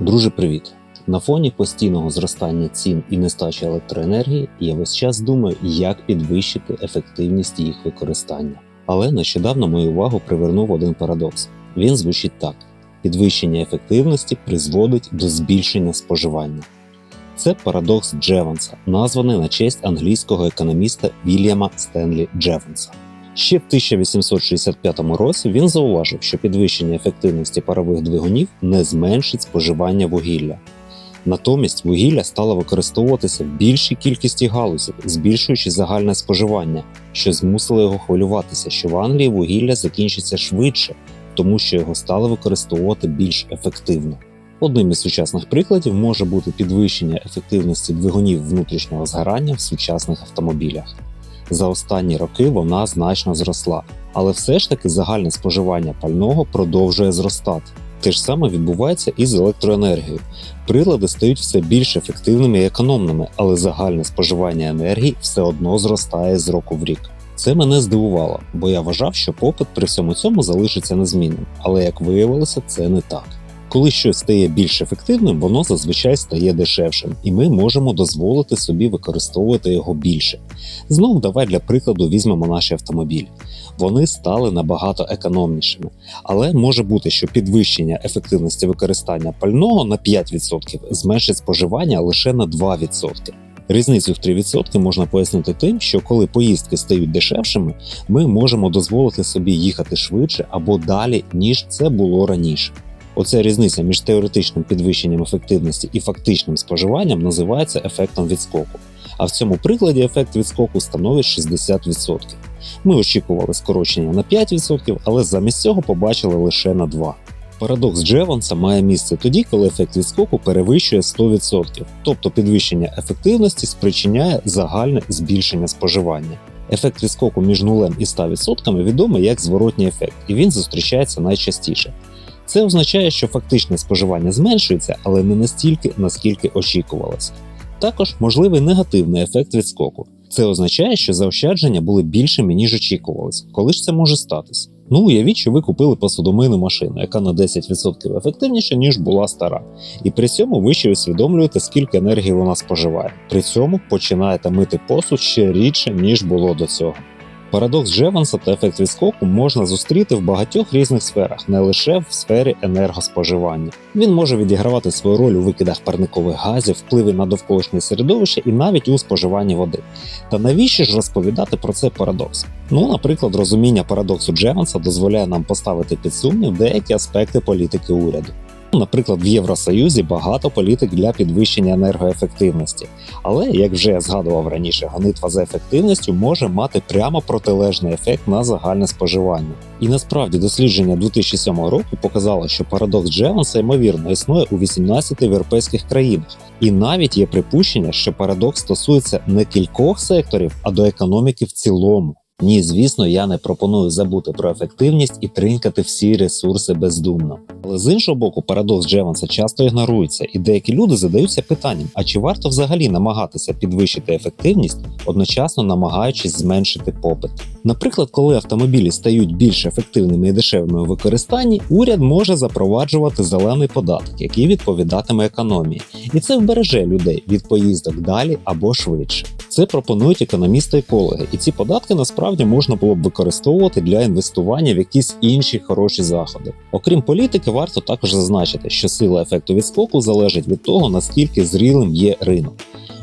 Друже, привіт! На фоні постійного зростання цін і нестачі електроенергії я весь час думаю, як підвищити ефективність їх використання. Але нещодавно мою увагу привернув один парадокс. Він звучить так: підвищення ефективності призводить до збільшення споживання. Це парадокс Джеванса, названий на честь англійського економіста Вільяма Стенлі Джеванса. Ще в 1865 році він зауважив, що підвищення ефективності парових двигунів не зменшить споживання вугілля. Натомість вугілля стало використовуватися в більшій кількості галузів, збільшуючи загальне споживання, що змусило його хвилюватися, що в Англії вугілля закінчиться швидше, тому що його стали використовувати більш ефективно. Одним із сучасних прикладів може бути підвищення ефективності двигунів внутрішнього згорання в сучасних автомобілях. За останні роки вона значно зросла, але все ж таки загальне споживання пального продовжує зростати. Те ж саме відбувається і з електроенергією. Прилади стають все більш ефективними і економними, але загальне споживання енергії все одно зростає з року в рік. Це мене здивувало, бо я вважав, що попит при всьому цьому залишиться незмінним, але як виявилося, це не так. Коли щось стає більш ефективним, воно зазвичай стає дешевшим, і ми можемо дозволити собі використовувати його більше. Знов давай для прикладу візьмемо наші автомобілі. Вони стали набагато економнішими, але може бути, що підвищення ефективності використання пального на 5% зменшить споживання лише на 2%. Різницю в 3% можна пояснити тим, що коли поїздки стають дешевшими, ми можемо дозволити собі їхати швидше або далі, ніж це було раніше. Оця різниця між теоретичним підвищенням ефективності і фактичним споживанням називається ефектом відскоку. А в цьому прикладі ефект відскоку становить 60%. Ми очікували скорочення на 5%, але замість цього побачили лише на 2%. Парадокс Джеванса має місце тоді, коли ефект відскоку перевищує 100%, тобто підвищення ефективності спричиняє загальне збільшення споживання. Ефект відскоку між нулем і 100% відомий як зворотній ефект, і він зустрічається найчастіше. Це означає, що фактичне споживання зменшується, але не настільки, наскільки очікувалося. Також можливий негативний ефект відскоку. Це означає, що заощадження були більшими, ніж очікувалось. Коли ж це може статись? Ну, уявіть, що ви купили посудомийну машину, яка на 10% ефективніша, ніж була стара. І при цьому ви ще усвідомлюєте, скільки енергії вона споживає. При цьому починаєте мити посуд ще рідше, ніж було до цього. Парадокс Джеванса та ефект відскоку можна зустріти в багатьох різних сферах, не лише в сфері енергоспоживання. Він може відігравати свою роль у викидах парникових газів, впливі на довколишнє середовище і навіть у споживанні води. Та навіщо ж розповідати про цей парадокс? Ну, наприклад, розуміння парадоксу Джеванса дозволяє нам поставити під сумнів деякі аспекти політики уряду. Наприклад, в Євросоюзі багато політик для підвищення енергоефективності, але як вже я згадував раніше, гонитва за ефективністю може мати прямо протилежний ефект на загальне споживання. І насправді дослідження 2007 року показало, що парадокс Джеванса ймовірно існує у 18 європейських країнах, і навіть є припущення, що парадокс стосується не кількох секторів, а до економіки в цілому. Ні, звісно, я не пропоную забути про ефективність і тринькати всі ресурси бездумно. Але з іншого боку, парадокс Джеванса часто ігнорується, і деякі люди задаються питанням: а чи варто взагалі намагатися підвищити ефективність, одночасно намагаючись зменшити попит? Наприклад, коли автомобілі стають більш ефективними і дешевими у використанні, уряд може запроваджувати зелений податок, який відповідатиме економії, і це вбереже людей від поїздок далі або швидше. Це пропонують економісти-екологи, і ці податки насправді можна було б використовувати для інвестування в якісь інші хороші заходи. Окрім політики, варто також зазначити, що сила ефекту відскоку залежить від того, наскільки зрілим є ринок.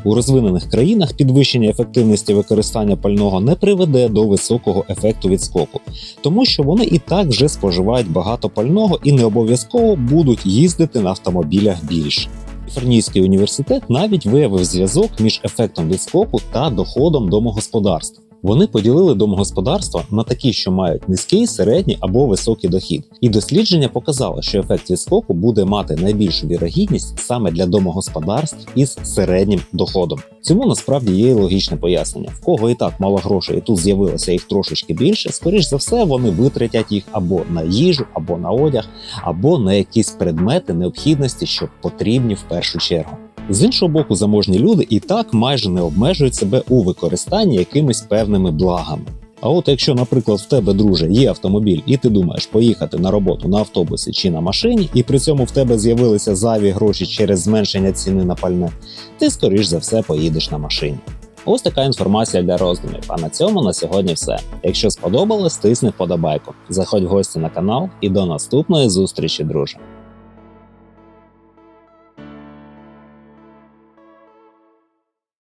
У розвинених країнах підвищення ефективності використання пального не приведе до високого ефекту відскоку, тому що вони і так вже споживають багато пального і не обов'язково будуть їздити на автомобілях більше. Каліфорнійський університет навіть виявив зв'язок між ефектом відскоку та доходом домогосподарств. Вони поділили домогосподарства на такі, що мають низький, середній або високий дохід, і дослідження показало, що ефект відскоку буде мати найбільшу вірогідність саме для домогосподарств із середнім доходом. Цьому насправді є логічне пояснення. В кого і так мало грошей, і тут з'явилося їх трошечки більше, скоріш за все, вони витратять їх або на їжу, або на одяг, або на якісь предмети необхідності, що потрібні в першу чергу. З іншого боку, заможні люди і так майже не обмежують себе у використанні якимись певними благами. А от якщо, наприклад, в тебе, друже, є автомобіль, і ти думаєш поїхати на роботу на автобусі чи на машині, і при цьому в тебе з'явилися зайві гроші через зменшення ціни на пальне, ти скоріш за все поїдеш на машині. Ось така інформація для роздумів. А на цьому на сьогодні все. Якщо сподобалось, тисни вподобайку. Заходь в гості на канал і до наступної зустрічі, друже.